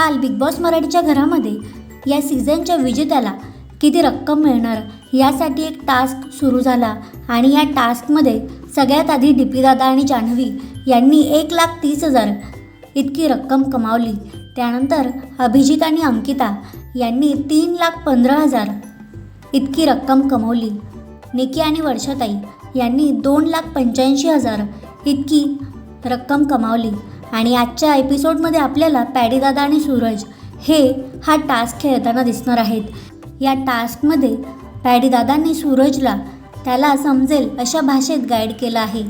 काल big boss मराठीच्या घरामध्ये या सीझनच्या विजेत्याला किती रक्कम मिळणार यासाठी एक टास्क सुरू झाला आणि या टास्कमध्ये सगळ्यात आधी डीपीदादा आणि जान्हवी यांनी एक लाख तीस हजार इतकी रक्कम कमावली. त्यानंतर अभिजित आणि अंकिता यांनी तीन लाख पंधरा हजार इतकी रक्कम कमवली. निकी आणि वर्षाताई यांनी दोन लाख पंच्याऐंशी हजार इतकी रक्कम कमावली. आणि आजच्या एपिसोडमध्ये आपल्याला पॅडीदादा आणि सूरज हे हा टास्क खेळताना दिसणार आहेत. या टास्कमध्ये पॅडीदादांनी सूरजला त्याला समजेल अशा भाषेत गाईड केलं आहे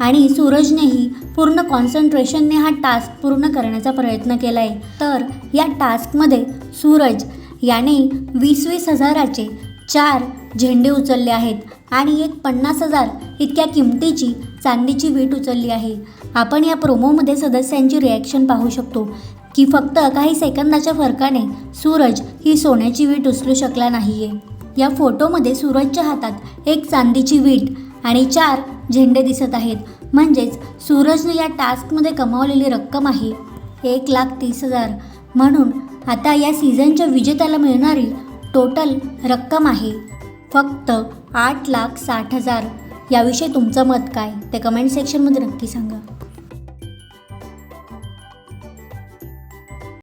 आणि सूरजनेही पूर्ण कॉन्सन्ट्रेशनने हा टास्क पूर्ण करण्याचा प्रयत्न केला आहे तर या टास्कमध्ये सूरज याने वीस वीस हजाराचे चार झेंडे उचलले आहेत आणि एक पन्नास हजार इतक्या किमतीची चांदीची वीट उचलली आहे. आपण या प्रोमोमध्ये सदस्यांची रिॲक्शन पाहू शकतो की फक्त काही सेकंदाच्या फरकाने सूरज ही सोन्याची वीट उचलू शकला नाही आहे या फोटोमध्ये सूरजच्या हातात एक चांदीची वीट आणि चार झेंडे दिसत आहेत. म्हणजेच सूरजने या टास्कमध्ये कमावलेली रक्कम आहे एक लाख तीस हजार. म्हणून आता या सीझनच्या विजेत्याला मिळणारी टोटल रक्कम आहे. फक्त आठ लाख साठ हजार. याविषयी तुमचं मत काय? ते कमेंट सेक्शनमध्ये नक्की सांगा.